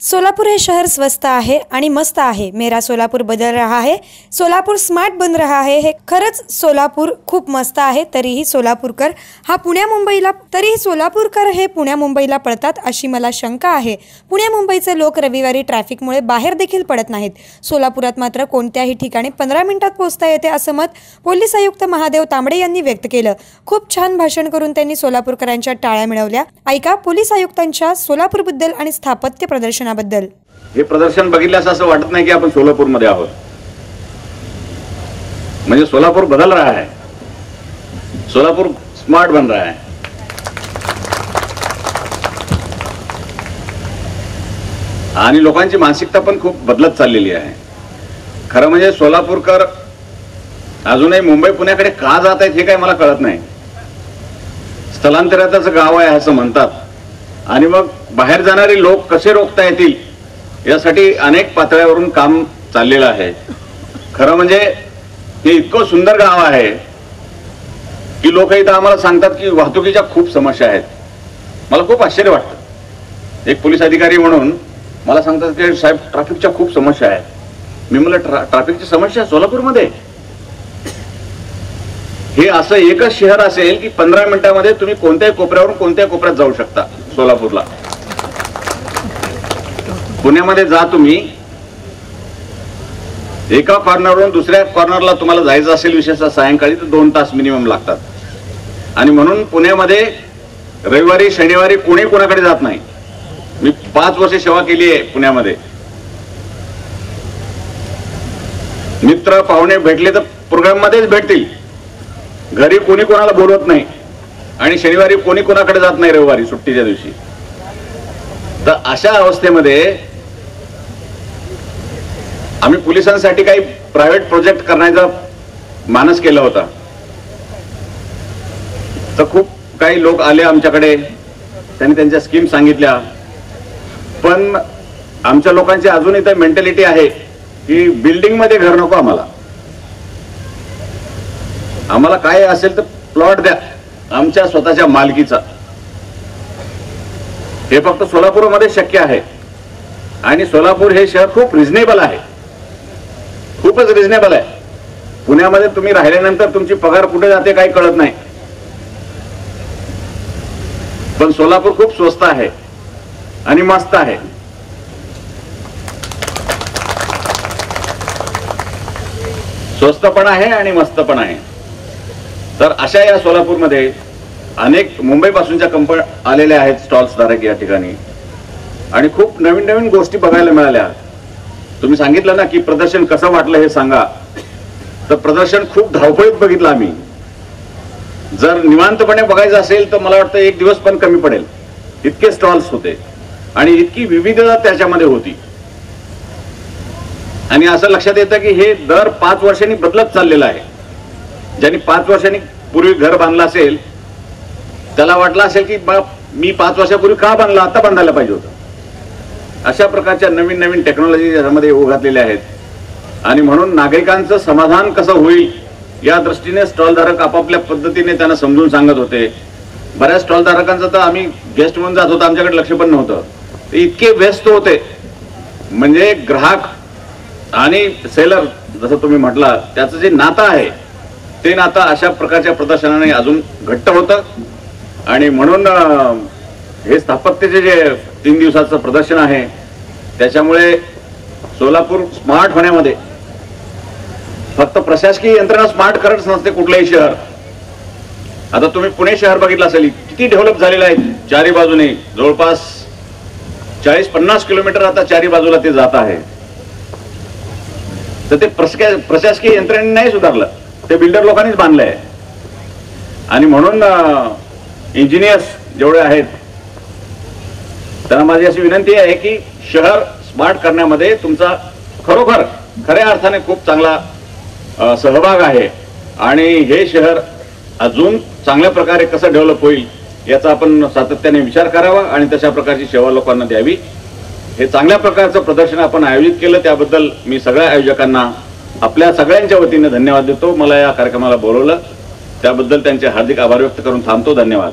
सोलापूर हे शहर स्वस्त आहे आणि मस्त आहे. मेरा सोलापूर बदल रहा है. सोलापूर स्मार्ट बन रहा है. हे खरंच सोलापूर खूप मस्त आहे. तरीही सोलापूरकर हा पुण्या मुंबईला तरीही सोलापूरकर हे पुण्या मुंबईला पळतात अशी मला शंका आहे. पुण्या मुंबईचे लोक रविवारी ट्रॅफिकमुळे बाहेर देखील पडत नाहीत. सोलापुरात मात्र कोणत्याही ठिकाणी पंधरा मिनिटात पोहोचता येते असं मत पोलीस आयुक्त महादेव तांबडे यांनी व्यक्त केलं. खूप छान भाषण करून त्यांनी सोलापूरकरांच्या टाळ्या मिळवल्या. ऐका पोलीस आयुक्तांच्या सोलापूरबद्दल आणि स्थापत्य प्रदर्शनाबद्दल. हे प्रदर्शन बघितल्यास असं वाटत नाही की आपण सोलापूरमध्ये आहोत. म्हणजे सोलापूर बदल रहा है सोलापूर स्मार्ट बन रहा है आणि लोकांची मानसिकता पण खूप बदलत चाललेली आहे. खरं म्हणजे सोलापूरकर अजूनही मुंबई पुण्याकडे का जात आहेत हे काय मला कळत नाही. स्थलांतराचं गाव आहे असं म्हणतात. आणि मग बाहेर जाणारे लोक कसे रोखता येतील यासाठी अनेक पातळ्यावरून काम चाललेलं आहे. खरं म्हणजे हे इतकं सुंदर गाव आहे की लोक इथं आम्हाला सांगतात की वाहतुकीच्या खूप समस्या आहेत. मला खूप आश्चर्य वाटतं. एक पोलीस अधिकारी म्हणून मला सांगतात की साहेब ट्रॅफिकच्या खूप समस्या आहेत. मी म्हणलं ट्रा ट्रॅफिकची समस्या सोलापूरमध्ये? हे असं एकच शहर असेल की पंधरा मिनिटामध्ये तुम्ही कोणत्याही कोपऱ्यावरून कोणत्याही कोपऱ्यात जाऊ शकता सोलापूरला. पुण्यामध्ये जा तुम्ही. एका कॉर्नरवरून दुसऱ्या कॉर्नरला तुम्हाला जायचं असेल विशेषतः सायंकाळी तर दोन तास मिनिमम लागतात. आणि म्हणून पुण्यामध्ये रविवारी शनिवारी कोणी कोणाकडे जात नाही. मी पाच वर्ष सेवा केली आहे पुण्यामध्ये. मित्र पाहुणे भेटले तर प्रोग्राममध्येच भेटतील. घरी कोणी कोणाला बोलवत नाही. आणि शनिवारी कोणी कोणाकडे जात नाही रविवारी सुट्टीच्या दिवशी. तर अशा अवस्थेमध्ये आम्ही पोलिसांसाठी काही प्रायव्हेट प्रोजेक्ट करण्याचा मानस केला होता. तर खूप काही लोक आले आमच्याकडे. त्यांनी त्यांच्या स्कीम सांगितल्या. पण आमच्या लोकांची अजूनही तर मेंटॅलिटी आहे की बिल्डिंगमध्ये घर नको आम्हाला. आम्हाला काय असेल तर प्लॉट द्या. आमच्या स्वतःच्या मालकीचा. हे फक्त सोलापूरमध्ये शक्य आहे. आणि सोलापूर हे शहर खूप रिझनेबल आहे. खूपच रिझनेबल आहे. पुण्यामध्ये तुम्ही राहिल्यानंतर तुमची पगार कुठे जाते काही कळत नाही. पण सोलापूर खूप स्वस्त आहे आणि मस्त आहे. स्वस्त पण आहे आणि मस्त पण आहे. तर अशा या सोलापूरमध्ये अनेक मुंबईपासूनच्या कंपन्या आलेल्या आहेत स्टॉल्स धारक या ठिकाणी. आणि खूप नवीन नवीन गोष्टी बघायला मिळाल्या. तुम्ही सांगितलं ना की प्रदर्शन कसं वाटलं हे सांगा. तर प्रदर्शन खूप धावपळीत बघितलं आम्ही. जर निवांतपणे बघायचं असेल तर मला वाटतं एक दिवस पण कमी पडेल. इतके स्टॉल्स होते. आणि इतकी विविधता त्याच्यामध्ये होती. आणि असं लक्षात येतं की हे दर पाच वर्षांनी बदलत चाललेलं आहे. ज्यांनी पाच वर्षांनी पूर्वी घर बांधलं असेल त्याला वाटलं असेल की बा मी पाच वर्षापूर्वी का बांधला? आता बांधायला पाहिजे होतं. अशा प्रकारच्या नवीन नवीन टेक्नॉलॉजी याच्यामध्ये घातलेल्या आहेत. आणि म्हणून नागरिकांचं समाधान कसं होईल या दृष्टीने स्टॉलधारक आपापल्या पद्धतीने त्यांना समजून सांगत होते. बऱ्याच स्टॉलधारकांचं तर आम्ही गेस्ट म्हणून जात होतो आमच्याकडे लक्ष पण नव्हतं. ते इतके व्यस्त होते. म्हणजे ग्राहक आणि सेलर जसं तुम्ही म्हटला त्याचं जे नातं आहे ते नातं अशा प्रकारच्या प्रदर्शनाने अजून घट्ट होतं. आणि म्हणून हे स्थापत्याचे जे तीन दिवसाचं प्रदर्शन आहे. त्याच्यामुळे सोलापूर स्मार्ट होण्यामध्ये फक्त प्रशासकीय यंत्रणा स्मार्ट करत नसते कुठलंही शहर. आता तुम्ही पुणे शहर बघितलं असेल किती डेव्हलप झालेलं आहे चारी बाजूने. जवळपास चाळीस पन्नास किलोमीटर आता चारी बाजूला ते जात आहे. तर ते प्रशासकीय यंत्रणेने नाही सुधारलं. ते बिल्डर लोकांनीच बांधलंय. आणि म्हणून इंजिनियर्स जेवढे आहेत त्यांना माझी अशी विनंती आहे की शहर स्मार्ट करण्यामध्ये तुमचा खरोखर खऱ्या अर्थाने खूप चांगला सहभाग आहे. आणि हे शहर अजून चांगल्या प्रकारे कसं डेव्हलप होईल याचा आपण सातत्याने विचार करावा आणि तशा प्रकारची सेवा लोकांना द्यावी. हे चांगल्या प्रकारचं प्रदर्शन आपण आयोजित केलं त्याबद्दल मी सगळ्या आयोजकांना आपल्या सगळ्यांच्या वतीने धन्यवाद देतो. मला या कार्यक्रमाला बोलवलं. त्याबद्दल त्यांचे हार्दिक आभार व्यक्त करून थांबतो. धन्यवाद.